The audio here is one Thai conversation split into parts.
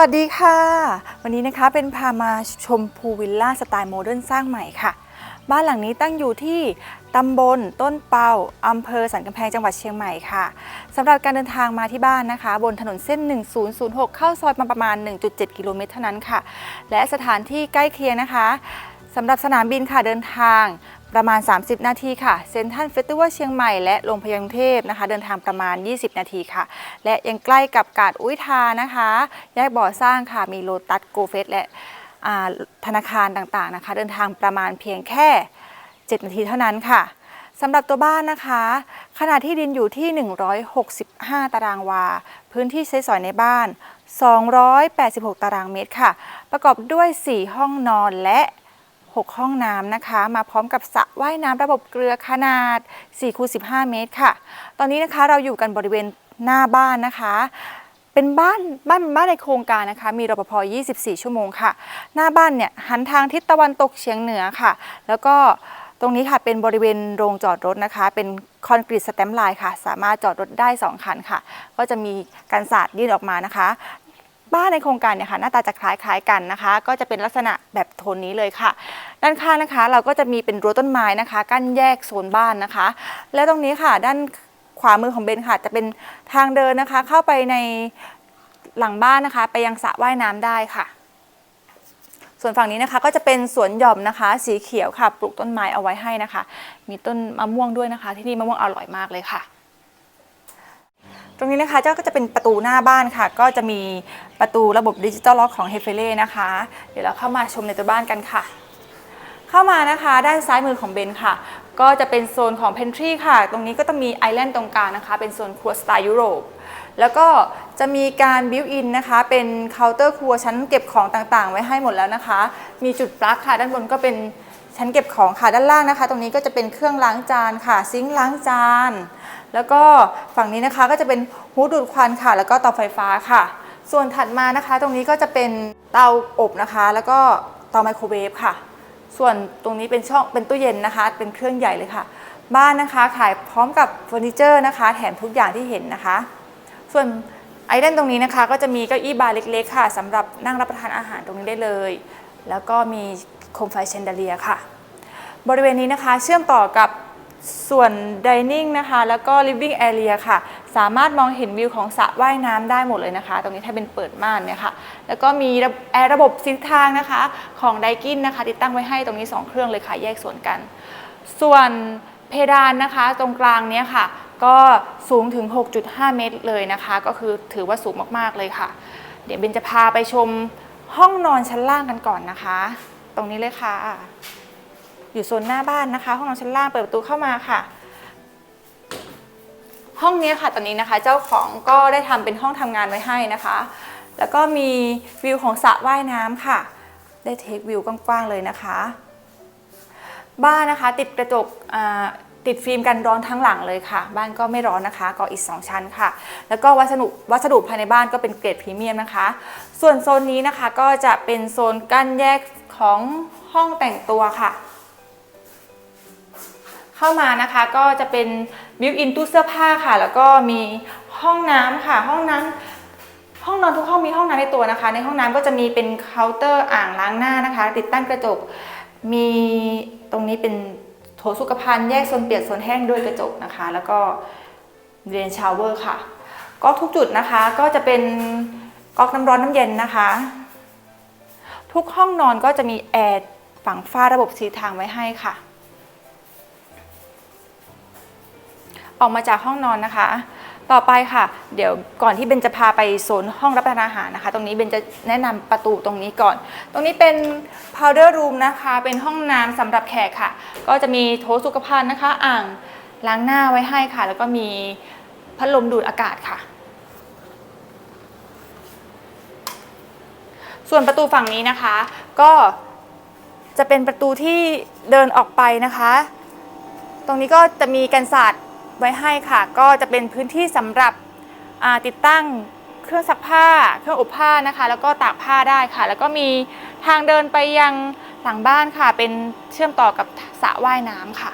วัสดีค่ะ วันนี้นะคะเป็นพามาชมพูลวิลล่าสไตล์โมเดิร์นสร้างใหม่ค่ะ บ้านหลังนี้ตั้งอยู่ที่ตำบลต้นเปาอำเภอสันกำแพงจังหวัดเชียงใหม่ค่ะสำหรับการเดินทางมาที่บ้านนะคะ บนถนนเส้น 1006 เข้าซอยมาประมาณ 1.7 กิโลเมตรเท่านั้นค่ะ และสถานที่ใกล้เคียงนะคะ สำหรับสนามบินค่ะเดินทางประมาณ 30 นาทีค่ะเซ็นทรัลเฟสติวัลเชียงใหม่และโรงพยาบาลกรุงเทพนะคะ เดินทางประมาณ 20 นาทีค่ะ และยังใกล้กับกาดอุ้ยทานะคะแยกบ่อสร้างค่ะมีโลตัสโกเฟสและธนาคารต่างๆนะคะ เดินทางประมาณเพียงแค่ 7 นาทีเท่านั้นค่ะสำหรับตัวบ้านนะคะ ขนาดที่ดินอยู่ที่ 165 ตารางวา พื้นที่ใช้สอยในบ้าน 286 ตารางเมตรค่ะ ประกอบด้วย 4 ห้องนอนและ 6 ห้องน้ำนะคะ มาพร้อมกับสระว่ายน้ำระบบเกลือขนาด4คูณ15 เมตรค่ะ ตอนนี้นะคะเราอยู่กันบริเวณหน้าบ้านนะคะเป็นบ้านบ้านบ้านในโครงการนะคะ มีรปภ 24 ชั่วโมงค่ะ หน้าบ้านเนี่ยหันทางทิศตะวันตกเฉียงเหนือค่ะ แล้วก็ตรงนี้ค่ะเป็นบริเวณโรงจอดรถนะคะ เป็นคอนกรีตสแตมป์ไลน์ค่ะ สามารถจอดรถได้ 2 คันค่ะ ก็จะมีการสาดยื่นออกมานะคะ บ้านในโครงการเนี่ยค่ะหน้าตาจะคล้ายๆกันนะคะ ก็จะเป็นลักษณะแบบโทนนี้เลยค่ะ ด้านข้างนะคะ เราก็จะมีเป็นรั้วต้นไม้นะคะ กั้นแยกโซนบ้านนะคะ และตรงนี้ค่ะ ด้านขวามือของเบนค่ะ จะเป็นทางเดินนะคะ เข้าไปในหลังบ้านนะคะ ไปยังสระว่ายน้ำได้ค่ะ ส่วนฝั่งนี้นะคะก็จะเป็นสวนหย่อมนะคะ สีเขียวค่ะ ปลูกต้นไม้เอาไว้ให้นะคะ มีต้นมะม่วงด้วยนะคะ ที่นี่มะม่วงอร่อยมากเลยค่ะ ตรงนี้นะคะเจ้าก็จะเป็นประตูหน้าบ้านค่ะ ก็จะมีประตูระบบดิจิตอลล็อกของเฮเฟเล่นะคะ เดี๋ยวเราเข้ามาชมในตัวบ้านกันค่ะ เข้ามานะคะด้านซ้ายมือของเบนค่ะ ก็จะเป็นโซนของเพนทรีค่ะ ตรงนี้ก็จะมีไอแลนด์ตรงกลางนะคะ เป็นโซนครัวสไตล์ยุโรป แล้วก็จะมีการบิวอินนะคะ เป็นเคาน์เตอร์ครัวชั้นเก็บของต่างๆ ไว้ให้หมดแล้วนะคะ มีจุดปลั๊กค่ะ ด้านบนก็เป็นชั้นเก็บของค่ะ ด้านล่างนะคะ ตรงนี้ก็จะเป็นเครื่องล้างจานค่ะ ซิงค์ล้างจาน แล้วก็ฝั่งนี้นะคะก็จะเป็นฮูดดูดควันค่ะ แล้วก็เตาไฟฟ้าค่ะ ส่วนถัดมานะคะ ตรงนี้ก็จะเป็นเตาอบนะคะ แล้วก็เตาไมโครเวฟค่ะ ส่วนตรงนี้เป็นช่องเป็นตู้เย็นนะคะ เป็นเครื่องใหญ่เลยค่ะ บ้านนะคะขายพร้อมกับเฟอร์นิเจอร์นะคะ แถมทุกอย่างที่เห็นนะคะ ส่วนไอเดนตรงนี้นะคะ ก็จะมีเก้าอี้บาร์เล็กๆค่ะสำหรับนั่งรับประทานอาหารตรงนี้ได้เลย แล้วก็มีโคมไฟแชนเดเลียค่ะ บริเวณนี้นะคะเชื่อมต่อกับ ส่วน dining นะคะ แล้วก็ living area ค่ะ สามารถมองเห็นวิวของสระว่ายน้ำได้หมดเลยนะคะ ตรงนี้ถ้าเป็นเปิดม่านเนี่ยค่ะ แล้วก็มีแอร์ระบบทิศทางนะคะของไดกินนะคะ ติดตั้งไว้ให้ตรงนี้ 2 เครื่องเลยค่ะ แยกส่วนกัน ส่วนเพดานนะคะ ตรงกลางเนี้ยค่ะ ก็สูงถึง 6.5 เมตรเลยนะคะ ก็คือถือว่าสูงมากๆเลยค่ะ เดี๋ยวเบนจะพาไปชมห้องนอนชั้นล่างกันก่อนนะคะ ตรงนี้เลยค่ะ อยู่โซนหน้าบ้านนะคะ ห้องนอนชั้นล่างเปิดประตูเข้ามาค่ะ ห้องนี้ค่ะตอนนี้นะคะ เจ้าของก็ได้ทำเป็นห้องทำงานไว้ให้นะคะ แล้วก็มีวิวของสระว่ายน้ำค่ะ ได้เทควิวกว้างๆเลยนะคะ บ้านนะคะติดกระจกติดฟิล์มกันร้อนทั้งหลังเลยค่ะ บ้านก็ไม่ร้อนนะคะก่ออิฐสองชั้นค่ะ แล้วก็วัสดุวัสดุภายในบ้านก็เป็นเกรดพรีเมียมนะคะ ส่วนโซนนี้นะคะก็จะเป็นโซนกั้นแยกของห้องแต่งตัวค่ะ เข้ามานะคะก็จะเป็นบิวอินตู้เสื้อผ้าค่ะ แล้วก็มีห้องน้ำค่ะห้องน้ำห้องนอนทุกห้องมีห้องน้ำในตัวนะคะ ในห้องน้ำก็จะมีเป็นเคาน์เตอร์อ่างล้างหน้านะคะ ติดตั้งกระจก มีตรงนี้เป็นโถสุขภัณฑ์แยกโซนเปียกโซนแห้งด้วยกระจกนะคะ แล้วก็เรียนชาวเวอร์ค่ะก๊อกทุกจุดนะคะก็จะเป็นก๊อกน้ำร้อนน้ำเย็นนะคะ ทุกห้องนอนก็จะมีแอร์ฝังฝ้าระบบสีทางไว้ให้ค่ะ ออกมาจากห้องนอนนะคะ ต่อไปค่ะ เดี๋ยวก่อนที่เบนจะพาไปโซนห้องรับประทานอาหารนะคะ ตรงนี้เบนจะแนะนำประตูตรงนี้ก่อน ตรงนี้เป็น powder room นะคะ เป็นห้องน้ำสำหรับแขกค่ะ ก็จะมีโถสุขภัณฑ์นะคะ อ่างล้างหน้าไว้ให้ค่ะ แล้วก็มีพัดลมดูดอากาศค่ะ ส่วนประตูฝั่งนี้นะคะ ก็จะเป็นประตูที่เดินออกไปนะคะ ตรงนี้ก็จะมีกันศาสตร์ ไว้ให้ค่ะ ก็จะเป็นพื้นที่สำหรับติดตั้งเครื่องซักผ้า เครื่องอบผ้านะคะ แล้วก็ตากผ้าได้ค่ะ แล้วก็มีทางเดินไปยังหลังบ้านค่ะ เป็นเชื่อมต่อกับสระว่ายน้ำค่ะ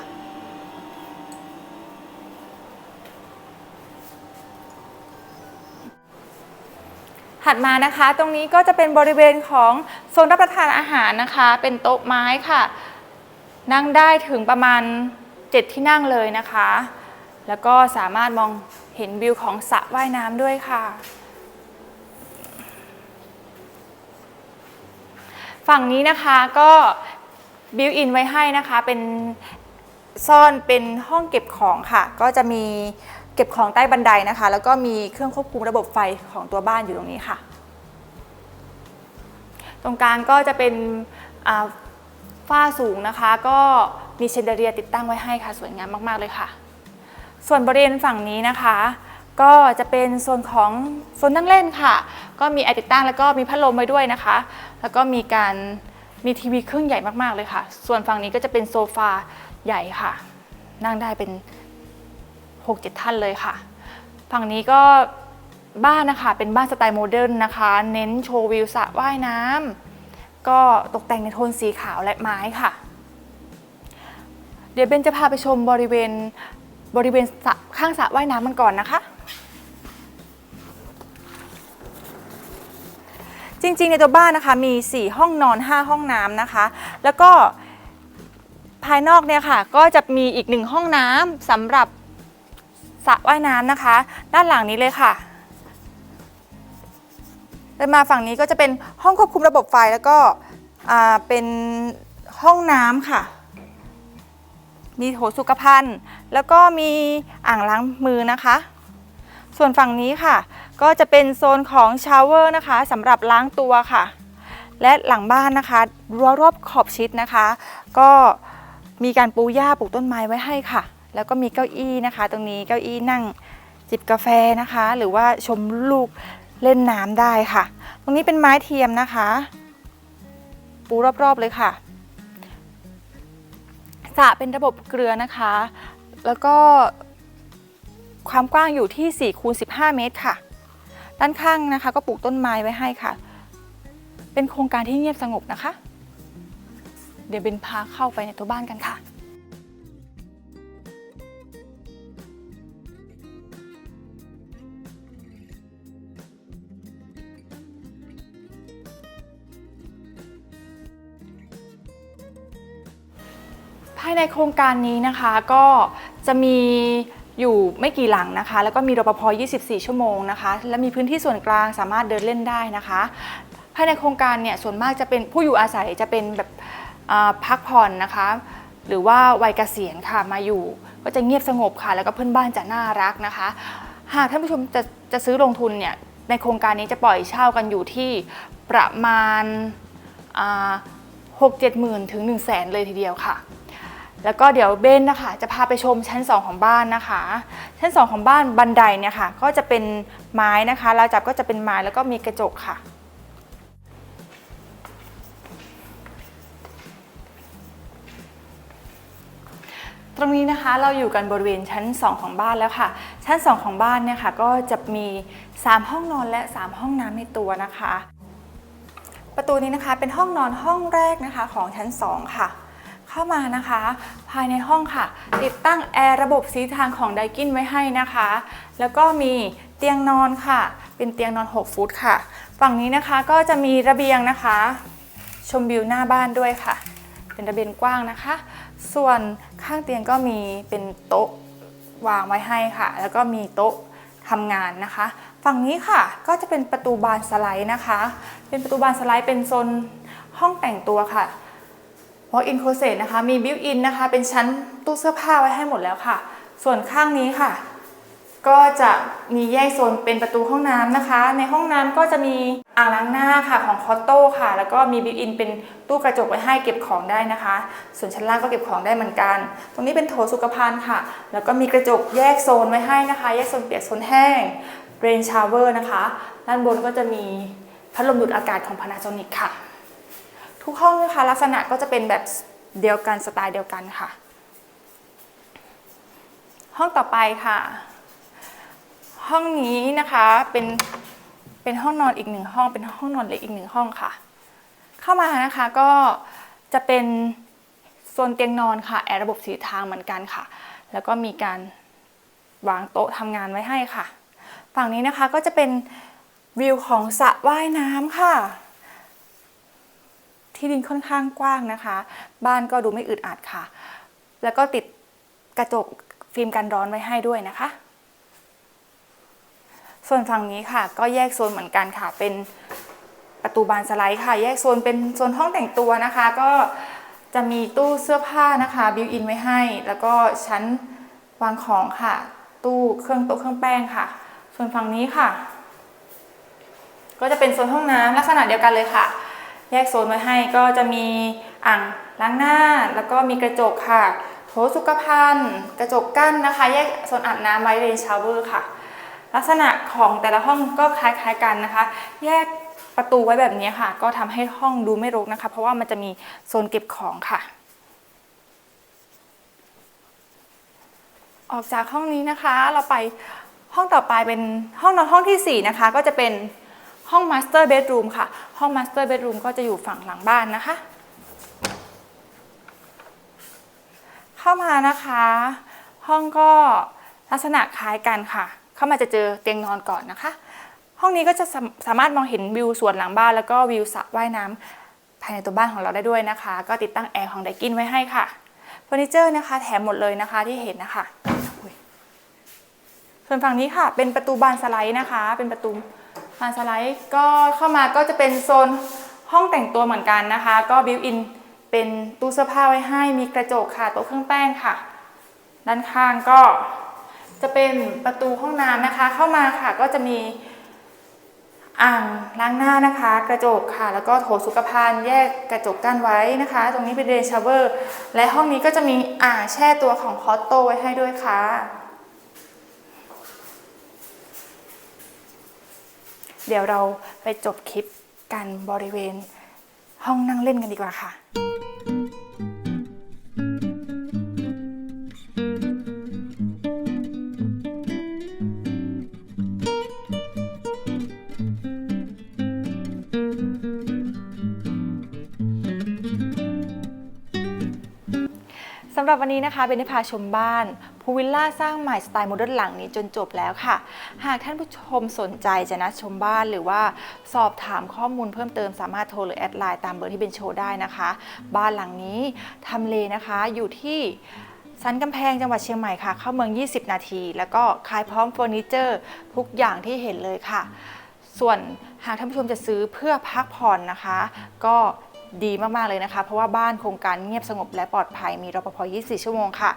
ถัดมานะคะตรงนี้ก็จะเป็นบริเวณของโซนรับประทานอาหารนะคะ เป็นโต๊ะไม้ค่ะ นั่งได้ถึงประมาณ 7 ที่นั่งเลยนะคะ แล้วก็สามารถมองเห็นวิวของสระว่ายน้ำด้วยค่ะ ฝั่งนี้นะคะก็บิวอินไว้ให้นะคะเป็นซ่อนเป็นห้องเก็บของค่ะ ก็จะมีเก็บของใต้บันไดนะคะ แล้วก็มีเครื่องควบคุมระบบไฟของตัวบ้านอยู่ตรงนี้ค่ะ ตรงกลางก็จะเป็นฝ้าสูงนะคะ ก็มีเชนเดเรียติดตั้งไว้ให้ค่ะ สวยงามมาก ๆ เลยค่ะ ส่วนบริเวณฝั่งนี้นะคะ ก็จะเป็นโซนของโซนนั่งเล่นค่ะ ก็มีแอร์ติดตั้งแล้วก็มีพัดลมไว้ด้วยนะคะ แล้วก็มีการมีทีวีเครื่องใหญ่มากๆเลยค่ะ ส่วนฝั่งนี้ก็จะเป็นโซฟาใหญ่ค่ะ นั่งได้เป็น 6-7 ท่านเลยค่ะ ฝั่งนี้ก็บ้านนะคะ เป็นบ้านสไตล์โมเดิร์นนะคะ เน้นโชว์วิวสระว่ายน้ำก็ตกแต่งในโทนสีขาวและไม้ค่ะ เดี๋ยวเบนจะพาไปชมบริเวณ บริเวณสระข้างสระว่ายน้ำมันก่อนนะคะ จริงๆ ในตัวบ้านนะคะมี 4 ห้องนอน 5 ห้องน้ำนะคะ แล้วก็ภายนอกเนี่ยค่ะ ก็จะมีอีกหนึ่งห้องน้ำสำหรับสระว่ายน้ำนะคะ ด้านหลังนี้เลยค่ะเดินมาฝั่งนี้ก็จะเป็นห้องควบคุมระบบไฟแล้วก็เป็นห้องน้ำค่ะ มีโถสุขภัณฑ์ แล้วก็มีอ่างล้างมือนะคะ ส่วนฝั่งนี้ค่ะ ก็จะเป็นโซนของชาวเวอร์นะคะสำหรับล้างตัวค่ะ และหลังบ้านนะคะรั้วรอบขอบชิดนะคะ ก็มีการปูหญ้าปลูกต้นไม้ไว้ให้ค่ะ แล้วก็มีเก้าอี้นะคะ ตรงนี้เก้าอี้นั่งจิบกาแฟนะคะ หรือว่าชมลูกเล่นน้ำได้ค่ะ ตรงนี้เป็นไม้เทียมนะคะ ปูรอบๆเลยค่ะ สระเป็นระบบเกลือนะคะ แล้วก็ความกว้างอยู่ที่4คูณ15 เมตรค่ะ ด้านข้างนะคะ ก็ปลูกต้นไม้ไว้ให้ค่ะ เป็นโครงการที่เงียบสงบนะคะ เดี๋ยวเบนพาเข้าไปในตัวบ้านกันค่ะ ภายในโครงการนี้นะคะก็จะมีอยู่ไม่กี่หลังนะคะ แล้วก็มีรปภ 24 ชั่วโมงนะคะ และมีพื้นที่ส่วนกลางสามารถเดินเล่นได้นะคะ ภายในโครงการเนี่ยส่วนมากจะเป็นผู้อยู่อาศัยจะเป็นแบบพักผ่อนนะคะ หรือว่าวัยเกษียณค่ะมาอยู่ ก็จะเงียบสงบค่ะ แล้วก็เพื่อนบ้านจะน่ารักนะคะ หากท่านผู้ชมจะจะซื้อลงทุนเนี่ยในโครงการนี้จะปล่อยเช่ากันอยู่ที่ประมาณหกเจ็ดหมื่นถึง1นึ่งแสนเลยทีเดียวค่ะ แล้วก็เดี๋ยวเบนนะคะจะพาไปชมชั้น 2 ของบ้านนะคะ ชั้น 2 ของบ้านบันไดเนี่ยค่ะ ก็จะเป็นไม้นะคะราวจับก็จะเป็นไม้แล้วก็มีกระจกค่ะ ตรงนี้นะคะเราอยู่กันบริเวณชั้น 2 ของบ้านแล้วค่ะ ชั้น 2 ของบ้านเนี่ยค่ะ ก็จะมี 3 ห้องนอนและ 3 ห้องน้ำในตัวนะคะ ประตูนี้นะคะเป็นห้องนอนห้องแรกนะคะของชั้น 2 ค่ะ เข้ามานะคะ ภายในห้องค่ะ ติดตั้งแอร์ระบบสีทางของไดกินไว้ให้นะคะ แล้วก็มีเตียงนอนค่ะ เป็นเตียงนอน 6 ฟุตค่ะ ฝั่งนี้นะคะก็จะมีระเบียงนะคะ ชมวิวหน้าบ้านด้วยค่ะ เป็นระเบียงกว้างนะคะ ส่วนข้างเตียงก็มีเป็นโต๊ะวางไว้ให้ค่ะ แล้วก็มีโต๊ะทำงานนะคะ ฝั่งนี้ค่ะก็จะเป็นประตูบานสไลด์นะคะ เป็นประตูบานสไลด์เป็นโซนห้องแต่งตัวค่ะ walk in closet นะคะ มี built in นะคะ เป็นชั้นตู้เสื้อผ้าไว้ให้หมดแล้วค่ะ ส่วนข้างนี้ค่ะ ก็จะมีแยกโซนเป็นประตูห้องน้ำนะคะ ในห้องน้ำก็จะมีอ่างล้างหน้าค่ะของคอตโต้ค่ะ แล้วก็มี built in เป็นตู้กระจกไว้ให้เก็บของได้นะคะ ส่วนชั้นล่างก็เก็บของได้เหมือนกัน ตรงนี้เป็นโถสุขภัณฑ์ค่ะ แล้วก็มีกระจกแยกโซนไว้ให้นะคะ แยกโซนเปียกโซนแห้ง rain shower นะคะ ด้านบนก็จะมีพัดลมดูดอากาศของ Panasonic ค่ะ ทุกห้องนะคะลักษณะก็จะเป็นแบบเดียวกันสไตล์เดียวกันค่ะ ห้องต่อไปค่ะ ห้องนี้นะคะเป็นเป็นห้องนอนอีกหนึ่งห้อง เป็นห้องนอนเล็กอีกหนึ่งห้องค่ะ เข้ามานะคะก็จะเป็นโซนเตียงนอนค่ะ แอร์ระบบสีทางเหมือนกันค่ะ แล้วก็มีการวางโต๊ะทำงานไว้ให้ค่ะ ฝั่งนี้นะคะก็จะเป็นวิวของสระว่ายน้ำค่ะ ที่ดินค่อนข้างกว้างนะคะ บ้านก็ดูไม่อึดอัดค่ะ แล้วก็ติดกระจกฟิล์มกันร้อนไว้ให้ด้วยนะคะ ส่วนฝั่งนี้ค่ะก็แยกโซนเหมือนกันค่ะ เป็นประตูบานสไลด์ค่ะ แยกโซนเป็นโซนห้องแต่งตัวนะคะ ก็จะมีตู้เสื้อผ้านะคะบิวอินไว้ให้ แล้วก็ชั้นวางของค่ะ ตู้เครื่องโต๊ะเครื่องแป้งค่ะ ส่วนฝั่งนี้ค่ะ ก็จะเป็นโซนห้องน้ำลักษณะเดียวกันเลยค่ะ แยกโซนไว้ให้ก็จะมีอ่างล้างหน้า แล้วก็มีกระจกค่ะโถสุขภัณฑ์ กระจกกั้นนะคะ แยกโซนอาบน้ำไว้เรนชาวเวอร์ค่ะ ลักษณะของแต่ละห้องก็คล้ายๆกันนะคะ แยกประตูไว้แบบนี้ค่ะ ก็ทำให้ห้องดูไม่รกนะคะ เพราะว่ามันจะมีโซนเก็บของค่ะ ออกจากห้องนี้นะคะเราไปห้องต่อไปเป็นห้องนอนห้องที่ 4 นะคะ ก็จะเป็น ห้องมาสเตอร์เบดรูมค่ะ ห้องมาสเตอร์เบดรูมก็จะอยู่ฝั่งหลังบ้านนะคะ เข้ามานะคะ ห้องก็ลักษณะคล้ายกันค่ะ เข้ามาจะเจอเตียงนอนก่อนนะคะ ห้องนี้ก็จะสาสามารถมองเห็นวิวสวนหลังบ้านแล้วก็วิวสระว่ายน้ำภายในตัวบ้านของเราได้ด้วยนะคะ ก็ติดตั้งแอร์ของไดกินไว้ให้ค่ะเฟอร์นิเจอร์นะคะแถมหมดเลยนะคะที่เห็นนะคะส่วนฝั่งนี้ค่ะเป็นประตูบานสไลด์นะคะ เป็นประตู บานสไลด์ก็เข้ามาก็จะเป็นโซนห้องแต่งตัวเหมือนกันนะคะ ก็บิวอินเป็นตู้เสื้อผ้าไว้ให้มีกระจกค่ะโต๊ะเครื่องแป้งค่ะ ด้านข้างก็จะเป็นประตูห้องน้ำนะคะ เข้ามาค่ะก็จะมีอ่างล้างหน้านะคะ กระจกค่ะ แล้วก็โถสุขภัณฑ์แยกกระจกกั้นไว้นะคะ ตรงนี้เป็นเรนชาวเวอร์ และห้องนี้ก็จะมีอ่างแช่ตัวของคอตโตไว้ให้ด้วยค่ะ เดี๋ยวเราไปจบคลิปกันบริเวณห้องนั่งเล่นกันดีกว่าค่ะสำหรับวันนี้นะคะเบนได้พาชมบ้าน พูวิลล่าสร้างใหม่สไตล์โมเดิร์นหลังนี้จนจบแล้วค่ะ หากท่านผู้ชมสนใจจะนัดชมบ้านหรือว่าสอบถามข้อมูลเพิ่มเติมสามารถโทรหรือแอดไลน์ตามเบอร์ที่เบนโชว์ได้นะคะ บ้านหลังนี้ทำเลนะคะอยู่ที่สันกำแพงจังหวัดเชียงใหม่ค่ะ เข้าเมือง 20 นาที แล้วก็ขายพร้อมเฟอร์นิเจอร์ทุกอย่างที่เห็นเลยค่ะ ส่วนหากท่านผู้ชมจะซื้อเพื่อพักผ่อนนะคะ ก็ดีมาก ๆ เลยนะคะ เพราะว่าบ้านโครงการเงียบสงบและปลอดภัยมีรปภ 24 ชั่วโมงค่ะ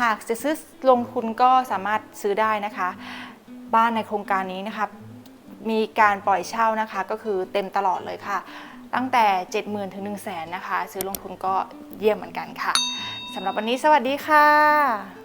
หากจะซื้อลงทุนก็สามารถซื้อได้นะคะ บ้านในโครงการนี้นะคะมีการปล่อยเช่านะคะ ก็คือเต็มตลอดเลยค่ะ ตั้งแต่ 70,000ถึง1 0 0 0 0แสนนะคะ ซื้อลงทุนก็เยี่ยมเหมือนกันค่ะสำหรับวันนี้สวัสดีค่ะ